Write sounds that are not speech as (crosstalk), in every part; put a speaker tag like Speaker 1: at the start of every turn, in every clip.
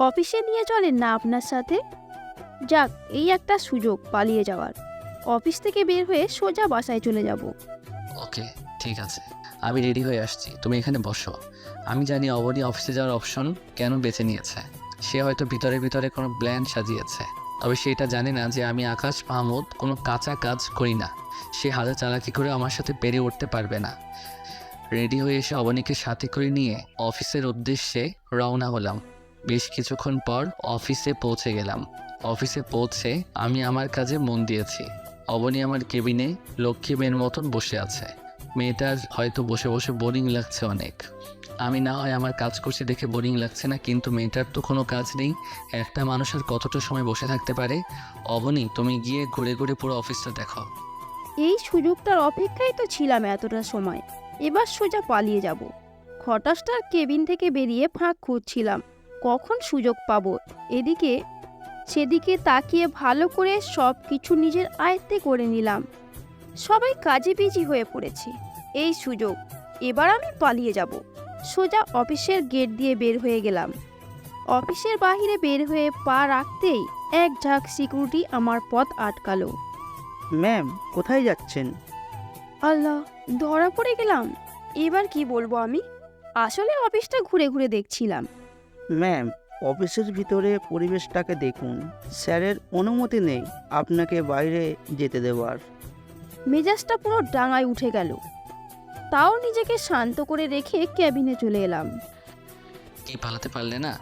Speaker 1: অফিসে নিয়ে চলেন না আপনার সাথে? যাক, এই একটা সুযোগ, পালিয়ে যাওয়ার। অফিস থেকে বের হয়ে সোজা বাসায় চলে যাব।
Speaker 2: ওকে, ঠিক আছে। আমি রেডি হয়ে আসছি। তুমি এখানে বসো। আমি জানি অবনী অফিসে যাওয়ার অপশন কেন বেছে নিয়েছে। সে হয়তো ভিতরে ভিতরে কোনো প্ল্যান সাজিয়েছে। তবে সে এটা জানে না যে আমি আকাশ, মাহমুদ কোনো কাঁচা কাজ করি না। সে হাজার চালাকি করে আমার সাথে পেরে উঠতে পারবে না। রেডি হয়ে এসে অবনীকে সাথে করে নিয়ে অফিসের উদ্দেশ্যে রওনা হলাম। বেশ কিছুক্ষণ পর অফিসে পৌঁছে গেলাম। অফিসে পৌঁছে আমি আমার কাজে মন দিয়েছি। অবনী আমার কেবিনে লক্ষ্মী মেয়ের মতন বসে আছে। মেয়েটার হয়তো বসে বসে বোরিং লাগছে অনেক। আমি না হয় আমার কাজ করছি দেখে বোরিং লাগছে না, কিন্তু মেয়েটার তো কোনো কাজ নেই। একটা মানুষের কতটা সময় বসে থাকতে পারে? অবনী, তুমি গিয়ে ঘুরে ঘুরে পুরো অফিসটা দেখো।
Speaker 1: এই সুযোগটার অপেক্ষায় তো ছিলাম এতটা সময়। এবার সোজা পালিয়ে যাব। খটাসটার কেবিন থেকে বেরিয়ে ফাঁক খুঁজছিলাম। কখন সুযোগ পাবো? এদিকে সেদিকে তাকিয়ে ভালো করে সব কিছু নিজের আয়ত্তে করে নিলাম। সবাই কাজে বিজি হয়ে পড়েছে। এই সুযোগ এবার আমি পালিয়ে যাব। সোজা অফিসের গেট দিয়ে বের হয়ে গেলাম। অফিসের বাইরে বের হয়ে পা রাখতেই এক ঝাঁক সিকিউরিটি আমার পথ আটকালো।
Speaker 3: ম্যাম কোথায় যাচ্ছেন?
Speaker 1: আল্লাহ ধরা পড়ে গেলাম। এবার কি বলব আমি? আসলে অফিসটা ঘুরে ঘুরে দেখছিলাম।
Speaker 3: ম্যাম অফিসের ভিতরে পরিবেশটাকে দেখুন। স্যারের অনুমতি নেই আপনাকে বাইরে যেতে দেওয়ার।
Speaker 1: মেজাজটা পুরো ডাঙায় উঠে গেল। তাও নিজেকে শান্ত করে রেখে ক্যাবিনে চলে এলাম।
Speaker 2: কি পালাতে পারলে না?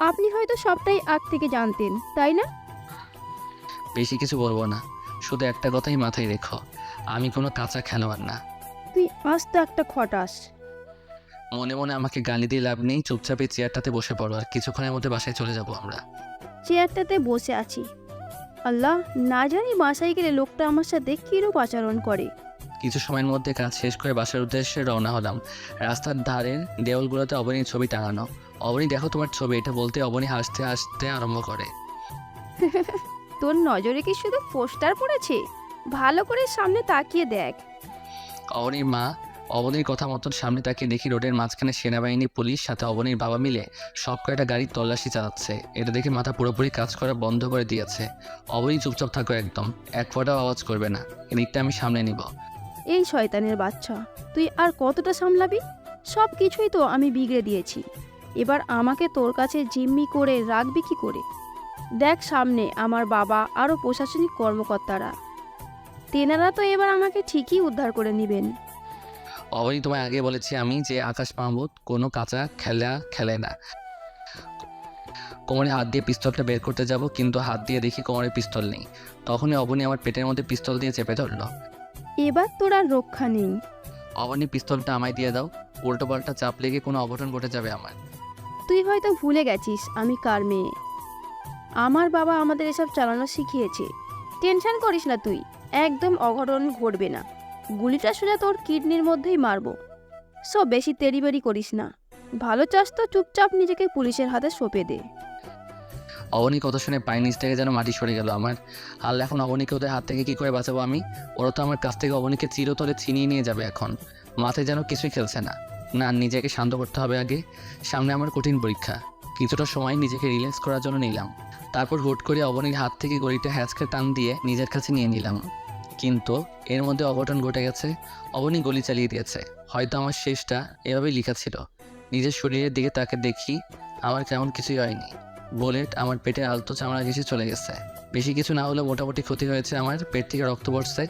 Speaker 1: আপনি হয়তো সবটাই আগ থেকে জানতেন তাই না?
Speaker 2: বেশি কিছু বলব না। শুধু একটা কথাই মাথায় রেখো। আমি কোনো কাঁচা খেলোয়াড় না।
Speaker 1: তুই আস্ত একটা খটাস।
Speaker 2: মনে মনে আমাকে গালি দিয়ে লাভ নেই চুপচাপ চেয়ারটাতে বসে পড়ো আর কিছুক্ষণের মধ্যে বাসায় চলে যাব আমরা।
Speaker 1: চেয়ারটাতে বসে আছি। আল্লাহ না জানি বাসায় গেলে লোকটা আমার সাথে কিরূপ আচরণ করে।
Speaker 2: কিছু সময়ের মধ্যে কাজ শেষ করে বাসার উদ্দেশ্যে রওনা হলাম। রাস্তার ধারের দেওয়ালগুলোতে অবনীর ছবি টাঙানো। অবনী দেখো তোমার ছবি এটা বলতে অবনী হাসতে হাসতে আরম্ভ করে। (laughs)
Speaker 1: তোর নজরে কি শুধু পোস্টার পড়েছে? ভালো করে সামনে তাকিয়ে দেখ।
Speaker 2: অবনীর মা অবনীর কথা মতন সামনে তাকে দেখি রোডের মাঝখানে সেনাবাহিনী, পুলিশ সাথে অবনীর বাবা মিলে সব কয়টা গাড়ির তল্লাশি চালাচ্ছে। এটা দেখে মাথা পুরোপুরি কাজ করা বন্ধ করে দিয়েছে। অবনী চুপচাপ থাকো একদম, এক ফোঁটাও আওয়াজ করবে না। এদিকটা আমি সামনে নিব।
Speaker 1: এই শয়তানের বাচ্চা, তুই আর কতটা সামলাবি? সব কিছুই তো আমি বিগড়ে দিয়েছি। এবার আমাকে তোর কাছে জিম্মি করে রাখবি কি করে? দেখ সামনে আমার বাবা আরও প্রশাসনিক কর্মকর্তারা। তেনারা তো এবার আমাকে ঠিকই উদ্ধার করে নেবেন।
Speaker 2: অবনী তোমায় আগে বলেছি আমি যে আকাশ মাহমুদ কোনো কাঁচা খেলা খেলে না। কোমরে হাত দিয়ে পিস্তলটা বের করতে যাব কিন্তু হাত দিয়ে দেখি কোমরে পিস্তল নেই। তখনই অবনী আমার পেটের মধ্যে পিস্তল দিয়ে চেপে ধরল।
Speaker 1: এবার তোর আর রক্ষা নেই।
Speaker 2: অবনী পিস্তলটা আমায় দিয়ে দাও। উল্টো পাল্টা চাপ লেগে কোনো অঘটন ঘটে যাবে আমার।
Speaker 1: তুই হয়তো ভুলে গেছিস আমি কার মেয়ে? আমার বাবা আমাদের এসব চালানো শিখিয়েছে। টেনশন করিস না তুই একদম অঘটন ঘটবে না। গুলিটা সোজা তোর কিডনির মধ্যেই মারবো। সো, বেশি তেড়িবেড়ি করিস না। ভালো চাস তো চুপচাপ নিজেকে পুলিশের হাতে সঁপে দে।
Speaker 2: অবনী কথা শুনে পায়ের নিচ থেকে যেন মাটি সরে গেল। আমার আর এখন অবনীকে ওদের হাত থেকে কী করে বাঁচাবো আমি? ওরা তো আমার কাছ থেকে অবনীকে চিরতলে ছিনিয়ে নিয়ে যাবে এখন। মাথায় যেন কিছুই খেলছে না। না, নিজেকে শান্ত করতে হবে আগে। সামনে আমার কঠিন পরীক্ষা। কিছুটা সময় নিজেকে রিল্যাক্স করার জন্য নিলাম। তারপর হুট করে অবনীর হাত থেকে গড়িটা হ্যাচকে টান দিয়ে নিজের কাছে নিয়ে নিলাম। কিন্তু এর মধ্যে অঘটন ঘটে গেছে, অবনী গলি চালিয়ে দিয়েছে। হয়তো আমার শেষটা এভাবেই লেখা ছিল। নিজের শরীরের দিকে তাকে দেখি, আমার কেমন কিছুই হয়নি। বুলেট আমার পেটে আলতো চামড়া ঘেসে চলে গেছে। বেশি কিছু না হলেও মোটামুটি ক্ষতি হয়েছে আমার, পেট থেকে রক্ত পড়ছে।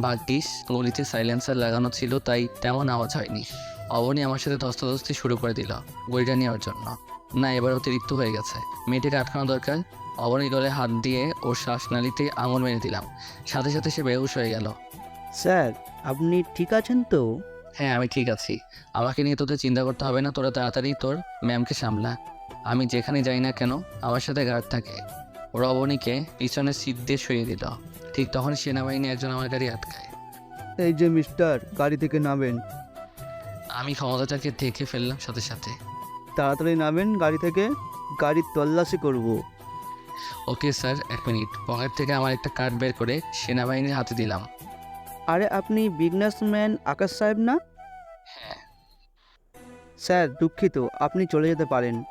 Speaker 2: ভাগ্যিস গলিতে সাইলেন্সার লাগানো ছিল, তাই তেমন আওয়াজ হয়নি। অবনী আমার সাথে ধস্তাধস্তি শুরু করে দিল গড়িটা নেওয়ার জন্য। না, এবার অতিরিক্ত হয়ে গেছে। মেয়েটিকে আটকানো দরকার অবনী গলে হাত দিয়ে ওর শ্বাসনালীতে আঙুল মেরে দিলাম। সাথে সাথে সে বেহুশ হয়ে গেল।
Speaker 3: স্যার আপনি ঠিক আছেন তো?
Speaker 2: হ্যাঁ আমি ঠিক আছি। আমাকে নিয়ে তোদের চিন্তা করতে হবে না তোরা তাড়াতাড়ি তোর ম্যামকে সামলা। আমি যেখানে যাই না কেন আমার সাথে গার্ড থাকে। ওরা অবনীকে পিছনে সিট দিয়ে শুয়ে দিল। ঠিক তখন সেনাবাহিনী একজন আমার গাড়ি আটকায়।
Speaker 3: এই যে মিস্টার গাড়ি থেকে নামেন।
Speaker 2: আমি ক্ষমতাটাকে দেখে ফেললাম সাথে সাথে।
Speaker 3: তাড়াতাড়ি নামেন গাড়ি থেকে। গাড়ির তল্লাশি করব।
Speaker 2: ওকে স্যার এক মিনিট। পকেট থেকে আমার একটা কার্ড বের করে সেনাবাহিনীর হাতে দিলাম।
Speaker 3: আরে আপনি বিজনেসম্যান আকাশ সাহেব না?
Speaker 2: হ্যাঁ।
Speaker 3: স্যার দুঃখিত আপনি চলে যেতে পারেন।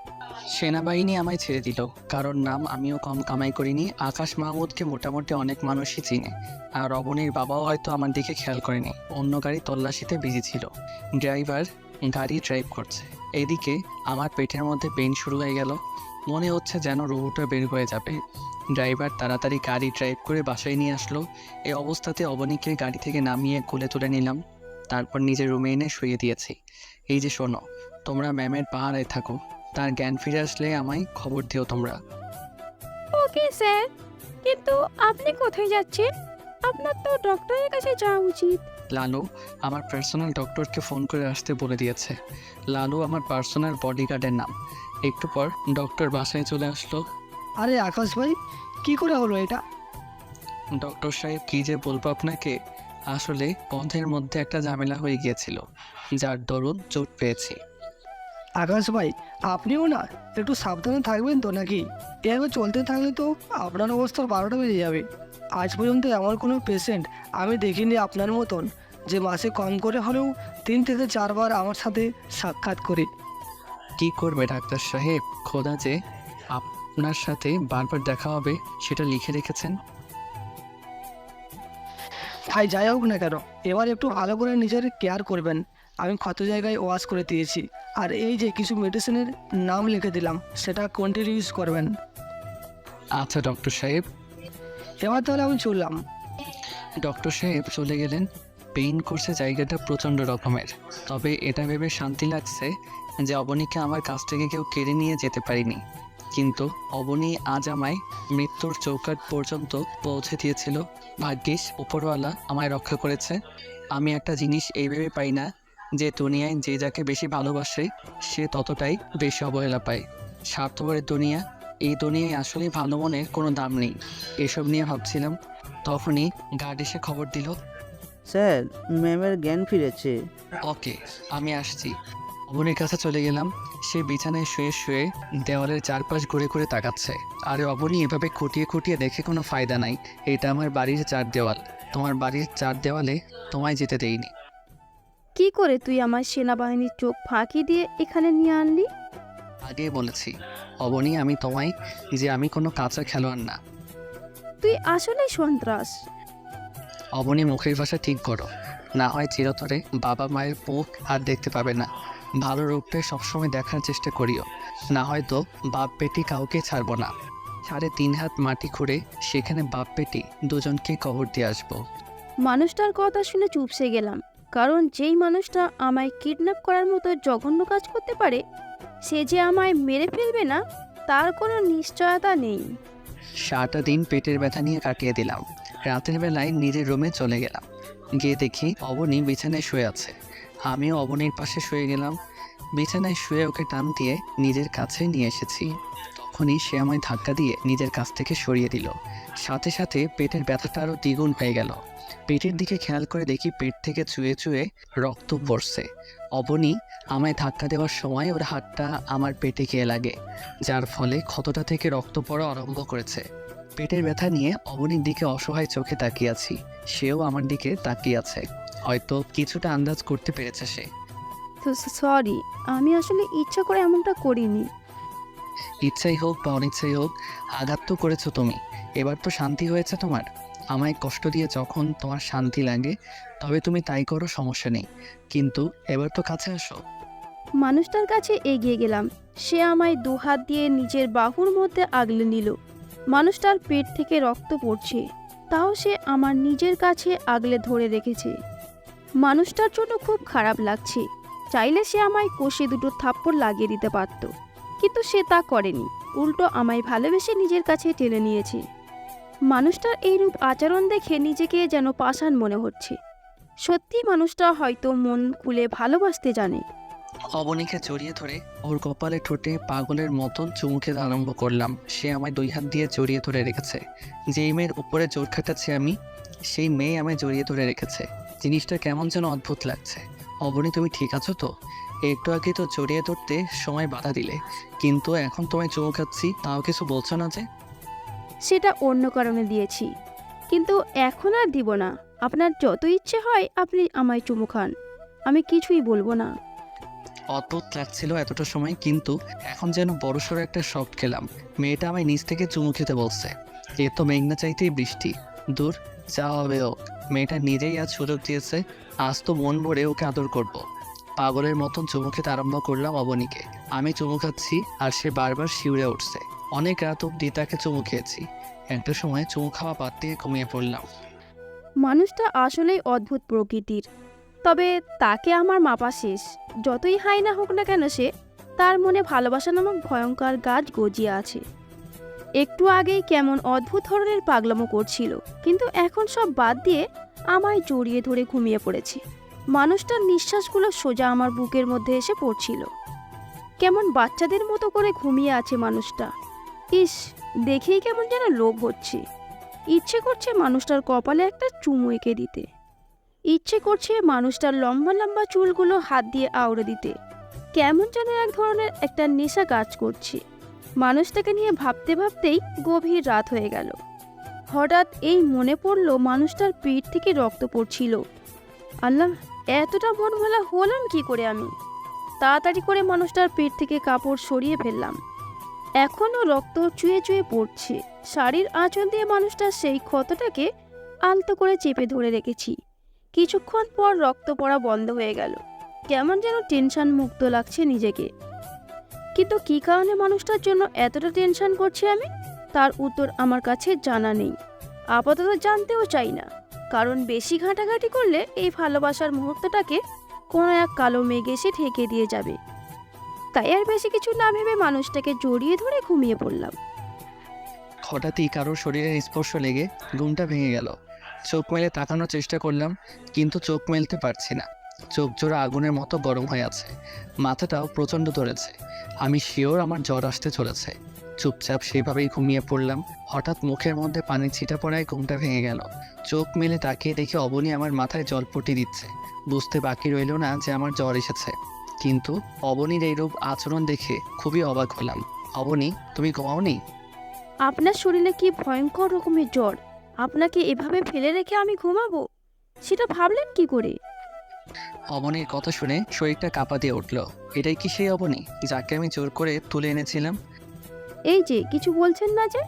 Speaker 2: সেনাবাহিনী আমায় ছেড়ে দিল কারণ নাম আমিও কম কামাই করিনি। আকাশ মাহমুদকে মোটামুটি অনেক মানুষই চিনে আর অবনীর বাবাও হয়তো আমার দিকে খেয়াল করেনি। অন্য গাড়ি তল্লাশিতে বিজি ছিল। ড্রাইভার গাড়ি ড্রাইভ করছে। এদিকে আমার পেটের মধ্যে পেন শুরু হয়ে গেল। মনে হচ্ছে যেন রোবটটা বের হয়ে যাবে। ড্রাইভার তাড়াতাড়ি গাড়ি ড্রাইভ করে বাসায় নিয়ে আসলো। এই অবস্থাতে অবনীকে গাড়ি থেকে নামিয়ে কোলে তুলে নিলাম। তারপর নিজের রুমে এনে শুয়ে দিয়েছি। এই যে শোনো তোমরা ম্যামের পাহাড়ায় থাকো। তার জ্ঞান ফিরে আসলে আমায় খবর দিও তোমরা।
Speaker 1: Okay sir. কিন্তু আপনি কোথায় যাচ্ছেন? আপনার তো ডক্টরের কাছে যাওয়া উচিত।
Speaker 2: লালু আমার পার্সোনাল ডক্টরকে ফোন করে আসতে বলে দিয়েছে। লালু আমার পার্সোনাল বডিগার্ডের নাম। একটু পর ডক্টর বাসায় চলে আসলো।
Speaker 4: আরে আকাশ ভাই কি করে হলো এটা?
Speaker 2: ডক্টর সাহেব কী যে বলব আপনাকে আসলে পথের মধ্যে একটা ঝামেলা হয়ে গিয়েছিল যার দরুন চোট পেয়েছি।
Speaker 4: আকাশ ভাই আপনিও না একটু সাবধানে থাকবেন তো নাকি? এভাবে চলতে থাকলে তো আপনার অবস্থা বারোটা বেজে যাবে। আজ পর্যন্ত এমন কোনো পেশেন্ট আমি দেখিনি আপনার মতন যে মাসে কম করে হলেও তিন থেকে চারবার আমার সাথে সাক্ষাৎ করে।
Speaker 2: কি করবে ডাক্তার সাহেব? খোদা যে আপনার সাথে বারবার দেখা হবে সেটা লিখে রেখেছেন?
Speaker 4: ভাই যাই হোক না কেন এবার একটু ভালো করে নিজের কেয়ার করবেন। আমি ক্ষত জায়গায় ওয়াশ করে দিয়েছি। আর এই যে কিছু মেডিসিনের নাম লিখে দিলাম সেটা কন্টিনিউ ইউজ করবেন।
Speaker 2: আচ্ছা ডক্টর সাহেব।
Speaker 4: এবার তাহলে আমি চললাম।
Speaker 2: ডক্টর সাহেব চলে গেলেন। পেইন করছে জায়গাটা প্রচণ্ড রকমের। তবে এটা ভেবে শান্তি লাগছে যে অবনীকে আমার কাছ থেকে কেউ কেড়ে নিয়ে যেতে পারিনি। কিন্তু অবনী আজ আমায় মৃত্যুর চৌকাট পর্যন্ত পৌঁছে দিয়েছিল। ভাগ্যিস উপরওয়ালা আমায় রক্ষা করেছে। আমি একটা জিনিস এইভাবে পাই না যে দুনিয়ায় যে যাকে বেশি ভালোবাসে সে ততটাই বেশি অবহেলা পায়। স্বার্থপরের দুনিয়া এই দুনিয়ায় আসলে ভালো মনের কোনো দাম নেই। এসব নিয়ে ভাবছিলাম তখনই গার্ড এসে খবর দিল
Speaker 3: স্যার ম্যামের জ্ঞান ফিরেছে।
Speaker 2: ওকে আমি আসছি। অবনীর কাছে চলে গেলাম। সে বিছানায় শুয়ে শুয়ে দেওয়ালের চারপাশ ঘুরে ঘুরে তাকাচ্ছে। আরে অবনী এভাবে খুঁটিয়ে খুঁটিয়ে দেখে কোনো ফায়দা নাই। এটা আমার বাড়ির চার দেওয়াল। তোমার বাড়ির চার দেওয়ালে তোমায় যেতে দেইনি।
Speaker 1: কি করে তুই আমার সেনাবাহিনীর চোখ ফাঁকি দিয়ে এখানে নিয়ে আনলি?
Speaker 2: আগে বলেছি অবনী আমি তোমায় যে আমি কোনো কাঁচা খেলোয়াড় না।
Speaker 1: তুই আসলেই সন্ত্রাস।
Speaker 2: অবনী মুখের ভাষা ঠিক করো। না হয় চিরতরে বাবা মায়ের মুখ আর দেখতে পাবে না। ভালো রূপে সবসময় দেখার চেষ্টা করিও। না হয়তো বাপ বেটি কাউকে ছাড়বো না। সাড়ে তিন হাত মাটি খুঁড়ে সেখানে বাপ বেটি দুজনকে কবর দিয়ে আসব।
Speaker 1: মানুষটার কথা শুনে চুপসে গেলাম কারণ যেই মানুষটা আমায় কিডন্যাপ করার মতো জঘন্য কাজ করতে পারে সে যে আমায় মেরে ফেলবে না তার কোনো নিশ্চয়তা নেই।
Speaker 2: সারাটা দিন পেটের ব্যথা নিয়ে কাটিয়ে দিলাম। রাতের বেলায় নিজের রুমে চলে গেলাম। গিয়ে দেখি অবনী বিছানায় শুয়ে আছে। আমিও অবনীর পাশে শুয়ে গেলাম। বিছানায় শুয়ে ওকে টান দিয়ে নিজের কাছে নিয়ে এসেছি। তখনই সে আমায় ধাক্কা দিয়ে নিজের কাছ থেকে সরিয়ে দিল। সাথে সাথে পেটের ব্যথাটা আরও দ্বিগুণ হয়ে গেল। পেটের দিকে খেয়াল করে দেখি পেট থেকে চুয়ে চুয়ে রক্ত পড়ছে। অবনি আমায় ধাক্কা দেওয়ার সময় ওর হাতটা আমার পেটে গিয়ে লাগে, যার ফলে ক্ষতটা থেকে রক্ত পড়া আরম্ভ করেছে। পেটের ব্যথা নিয়ে অবনির দিকে অসহায় চোখে তাকিয়ে আছি। সেও আমার দিকে তাকিয়ে আছে। হয়তো কিছুটা আন্দাজ করতে পেরেছে সে।
Speaker 1: তো সরি আমি আসলে ইচ্ছা করে এমনটা করিনি।
Speaker 2: ইচ্ছাই হোক বা অনিচ্ছাই হোক আঘাত তো করেছ তুমি। এবার তো শান্তি হয়েছে তোমার। আমায় কষ্ট দিয়ে যখন তোমার শান্তি লাগে তবে তুমি তাই করো সমস্যা নেই। কিন্তু এবার তো কাছে আসো।
Speaker 1: মানুষটার কাছে এগিয়ে গেলাম। সে আমায় দু হাত দিয়ে নিজের বাহুর মধ্যে আগলে নিল। মানুষটার পেট থেকে রক্ত পড়ছে। তাও সে আমার নিজের কাছে আগলে ধরে রেখেছে। মানুষটার জন্য খুব খারাপ লাগছে। চাইলে সে আমায় কষে দুটো থাপ্পড় লাগিয়ে দিতে পারত। কিন্তু সে তা করেনি। উল্টো আমায় ভালোবেসে নিজের কাছে টেনে নিয়েছে। মানুষটার এই রূপ আচরণ দেখে নিজেকে যেন পাষাণ মনে হচ্ছে। সত্যি মানুষটা হয়তো মন খুলে ভালোবাসতে জানে।
Speaker 2: অবনীকে জড়িয়ে ধরে ওর কপালে ঠোঁটে পাগলের মতন চুমু খেতে আরম্ভ করলাম। সে আমায় দুই হাত দিয়ে জড়িয়ে ধরে রেখেছে। যেই মেয়ের উপরে জোর খাটাচ্ছি আমি, সেই মেয়ে আমায় জড়িয়ে ধরে রেখেছে। জিনিসটা কেমন যেন অদ্ভুত লাগছে। অবনী তুমি ঠিক আছো তো? একটু আগে তো জড়িয়ে ধরতে সময় বাধা দিলে। কিন্তু এখন তোমায় চুমু খাচ্ছি তাও কিছু বলছো না যে?
Speaker 1: সেটা অন্য কারণে দিয়েছি। কিন্তু এখন আর দিব না। আপনার যত ইচ্ছে হয় আপনি আমায় চুমু খান। আমি কিছুই বলব না।
Speaker 2: অদ্ভুত লাগছিল এতটা সময় কিন্তু এখন যেন বড় বড়সড় একটা শখ খেলাম। মেয়েটা আমায় নিচ থেকে চুমু খেতে বলছে। এ তো মেঘনা চাইতেই বৃষ্টি। দূর যা হবে মেয়েটা নিজেই আজ সুযোগ দিয়েছে, আজ তো মন ভরে ওকে আদর করব। পাগলের মতন চুমু খেতে আরম্ভ করলাম অবনীকে। আমি চুমু খাচ্ছি আর সে বারবার শিউরে উঠছে। অনেক রাত অব্দি তাকে চুমু খেয়েছি। একটা সময় চুমু খাওয়া বাদ দিয়ে ঘুমিয়ে পড়লাম।
Speaker 1: মানুষটা আসলেই অদ্ভুত প্রকৃতির। তবে তাকে আমার মাপা শেষ। যতই হাই না হোক না কেন সে, তার মনে ভালোবাসা নামক ভয়ঙ্কর গাছ গজিয়ে আছে। একটু আগেই কেমন অদ্ভুত ধরনের পাগলামো করছিল, কিন্তু এখন সব বাদ দিয়ে আমায় জড়িয়ে ধরে ঘুমিয়ে পড়েছে। মানুষটার নিঃশ্বাসগুলো সোজা আমার বুকের মধ্যে এসে পড়ছিল। কেমন বাচ্চাদের মতো করে ঘুমিয়ে আছে মানুষটা। ইস, দেখেই কেমন যেন লোভ হচ্ছে। ইচ্ছে করছে মানুষটার কপালে একটা চুমু এঁকে দিতে। ইচ্ছে করছে মানুষটার লম্বা লম্বা চুলগুলো হাত দিয়ে আউড়ে দিতে। কেমন যেন এক ধরনের একটা নেশা কাজ করছে। মানুষটাকে নিয়ে ভাবতে ভাবতেই গভীর রাত হয়ে গেল। হঠাৎ এই মনে পড়ল মানুষটার পিঠ থেকে রক্ত পড়ছিল। আল্লাহ, এতটা মন ভোলা হলাম কি করে আমি? তাড়াতাড়ি করে মানুষটার পিঠ থেকে কাপড় সরিয়ে ফেললাম। এখনও রক্ত চুয়ে চুয়ে পড়ছে। শাড়ির আঁচল দিয়ে মানুষটার সেই ক্ষতটাকে আলতো করে চেপে ধরে রেখেছি। কিছুক্ষণ পর রক্ত পড়া বন্ধ হয়ে গেল। কেমন যেন টেনশন মুক্ত লাগছে নিজেকে। কিন্তু কী কারণে মানুষটার জন্য এতটা টেনশন করছি আমি? তার উত্তর আমার কাছে জানা নেই। আপাতত জানতেও চাই না। কারণ বেশি ঘাঁটাঘাঁটি করলে এই ভালোবাসার মুহূর্তটাকে কোনো এক কালো মেঘ এসে ঠেকে দিয়ে যাবে। তাই আর বেশি কিছু না ভেবে মানুষটাকে জড়িয়ে ধরে ঘুমিয়ে পড়লাম।
Speaker 2: হঠাৎই কারোর শরীরের স্পর্শ লেগে ঘুমটা ভেঙে গেল। চোখ মেলে তাকানোর চেষ্টা করলাম, কিন্তু চোখ মেলতে পারছি না। চোখ জোড়া আগুনের মতো গরম হয়ে আছে। মাথাটাও প্রচণ্ড ধরেছে। আমি শিওর আমার জ্বর আসতে চলেছে। চুপচাপ সেভাবেই ঘুমিয়ে পড়লাম। হঠাৎ মুখের মধ্যে পানির ছিটা পড়ায় ঘুমটা ভেঙে গেল। চোখ মেলে তাকিয়ে দেখে অবনী আমার মাথায় জল জলপটি দিচ্ছে। বুঝতে বাকি রইল না যে আমার জ্বর এসেছে। কিন্তু অবনীর এইরূপ আচরণ দেখে খুবই অবাক হলাম। অবনী, তুমি ঘুমাওনি?
Speaker 1: আপনার শরীরে কি ভয়ঙ্কর রকমের জ্বর? আপনাকে এভাবে ফেলে রেখে আমি ঘুমাবো? সেটা ভাবলেন কি করে?
Speaker 2: অবনীর কথা শুনে শরীরটা কাঁপা দিয়ে উঠল। এটাই কি সেই অবনী যাকে আমি জোর করে তুলে এনেছিলাম?
Speaker 1: এই যে কিছু বলছেন না যে?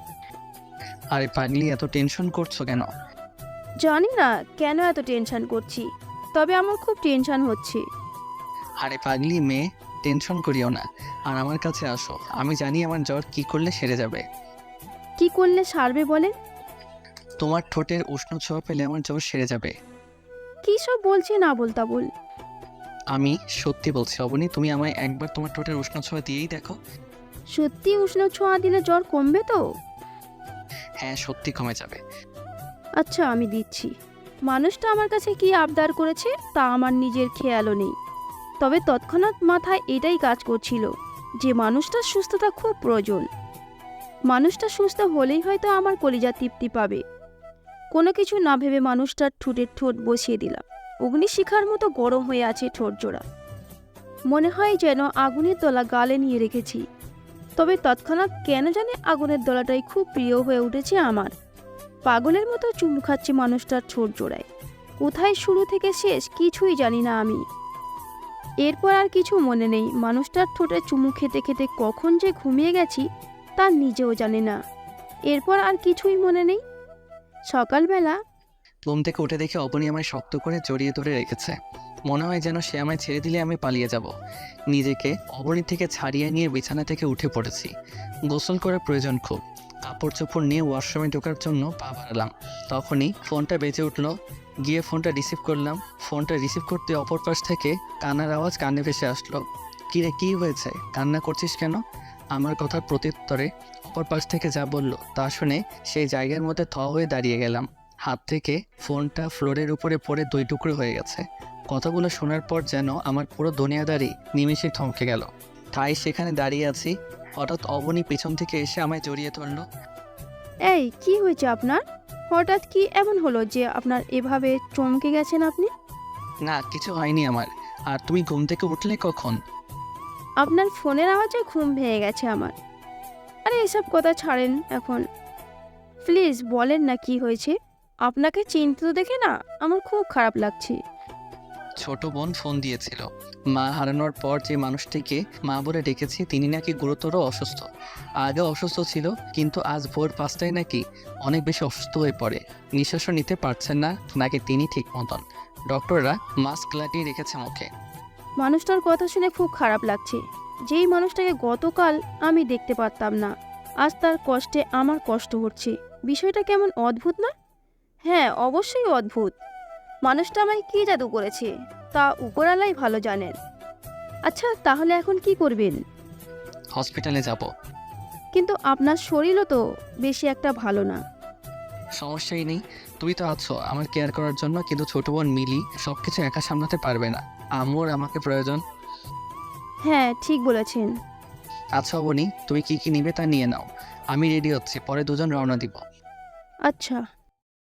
Speaker 2: আরে পাগলি এত টেনশন করছ কেন?
Speaker 1: জানি না কেন এত টেনশন করছি? তবে আমার খুব টেনশন হচ্ছে।
Speaker 2: আরে পাগলি মেয়ে টেনশন করিও না। আর আমার কাছে আসো আমি জানি আমার জ্বর কি করলে সেরে যাবে।
Speaker 1: কি করলে সারবে বলেন?
Speaker 2: তোমার ঠোঁটের উষ্ণ ছোঁয়া পেলে আমার জ্বর সেরে যাবে।
Speaker 1: কি সব বলছে না বলতা বল
Speaker 2: আমি সত্যি বলছি অবনী তুমি আমায় একবার তোমার ঠোঁটের উষ্ণ ছোঁয়া দিয়েই দেখো।
Speaker 1: সত্যি উষ্ণ ছোঁয়া দিলে জ্বর কমবে তো?
Speaker 2: হ্যাঁ সত্যি কমে যাবে।
Speaker 1: আচ্ছা আমি দিচ্ছি। মানুষটা আমার কাছে কি আবদার করেছে তা আমার নিজের খেয়ালও নেই। তবে তৎক্ষণাৎ মাথায় এটাই কাজ করছিল যে মানুষটার সুস্থতা খুব প্রয়োজন। মানুষটা সুস্থ হলেই হয়তো আমার কলিজা তৃপ্তি পাবে। কোনো কিছু না ভেবে মানুষটার ঠোঁটের ঠোঁট বসিয়ে দিলাম। অগ্নিশিখার মতো গরম হয়ে আছে ঠোঁট জোড়া। মনে হয় যেন আগুনের দলা গালে নিয়ে রেখেছি। তবে তৎক্ষণাৎ কেন জানে আগুনের দলাটাই খুব প্রিয় হয়ে উঠেছে আমার। পাগলের মতো চুমু খাচ্ছে মানুষটার ঠোঁট জোড়ায়। কোথায় শুরু থেকে শেষ কিছুই জানি না আমি। এরপর আর কিছু মনে নেই, মানুষটার ঠোঁটে চুমু খেতে খেতে কখন যে ঘুমিয়ে গেছি তা নিজেও জানে না। এরপর আর কিছুই মনে নেই। সকালবেলা?
Speaker 2: ঘুম থেকে উঠে দেখে অবনী আমায় শক্ত করে জড়িয়ে ধরে রেখেছে। মনে হয় যেন সে আমায় ছেড়ে দিলে আমি পালিয়ে যাব। নিজেকে অবনী থেকে ছাড়িয়ে নিয়ে বিছানা থেকে উঠে পড়েছি। গোসল করার প্রয়োজন খুব। কাপড় চোপড় নিয়ে ওয়াশরুমে ঢোকার জন্য পা বাড়ালাম। তখনই ফোনটা বেজে উঠল। গিয়ে ফোনটা রিসিভ করলাম। ফোনটা রিসিভ করতে অপর পাশ থেকে কান্নার আওয়াজ কানে ভেসে আসলো। কী রে কী হয়েছে? কান্না করছিস কেন? আমার কথার প্রত্যুত্তরে অপর পাশ থেকে যা বলল তা শুনে সেই জায়গার মধ্যে থ হয়ে দাঁড়িয়ে গেলাম। হাত থেকে ফোনটা ফ্লোরের উপরে পড়ে দুই টুকরো হয়ে গেছে। কথাগুলো শোনার পর যেন আমার পুরো দুনিয়াদারি নিমিষে থমকে গেল। তাই সেখানে দাঁড়িয়ে আছি। হঠাৎ অবনী পেছন থেকে এসে আমায় জড়িয়ে ধরলো।
Speaker 1: এই কি হয়েছে আপনার? হঠাৎ কি এমন হলো যে আপনার এভাবে চমকে গেছেন আপনি?
Speaker 2: না কিছু হয়নি আমার। আর তুমি ঘুম থেকে উঠলে কখন?
Speaker 1: আপনার ফোনের আওয়াজে ঘুম ভেঙে গেছে আমার। আরে এসব কথা ছাড়েন এখন। প্লিজ বলেন না কি হয়েছে। আপনাকে চিন্তিত দেখে না আমার খুব খারাপ লাগছে।
Speaker 2: ছোট বোন ফোন দিয়েছিল। মা হারানোর পর যে মানুষটিকে মা বলে ডেকেছি তিনি নাকি গুরুতর অসুস্থ। আগে অসুস্থ ছিল কিন্তু আজ ভোর পাঁচটায় নাকি অনেক বেশি অসুস্থ হয়ে পড়ে। নিঃশ্বাসও নিতে পারছেন না নাকি তিনি ঠিক মতন। ডক্টররা মাস্ক লাগিয়ে রেখেছে মুখে।
Speaker 1: মানুষটার কথা শুনে খুব খারাপ লাগছে। যেই মানুষটাকে গতকাল আমি দেখতে পারতাম না আজ তার কষ্টে আমার কষ্ট হচ্ছে। বিষয়টা কেমন অদ্ভুত না? হ্যাঁ অবশ্যই অদ্ভুত। মানুষটা আমায় কী জাদু করেছে তা উপরালাই ভালো জানেন। আচ্ছা তাহলে এখন কি করবেন?
Speaker 2: হসপিটালে যাব।
Speaker 1: কিন্তু আপনার শরীরও তো বেশি একটা ভালো না।
Speaker 2: সমস্যাই নেই। তুমি তো আছো আমার কেয়ার করার জন্য কিন্তু ছোট বোন মিলি সব কিছু একা সামলাতে পারবে না। আমর আমাকে প্রয়োজন।
Speaker 1: হ্যাঁ ঠিক বলেছেন।
Speaker 2: আচ্ছা বনি তুমি কি কি নিবে তা নিয়ে নাও। আমি রেডি হচ্ছি পরে দুজন রওনা দিব।
Speaker 1: আচ্ছা।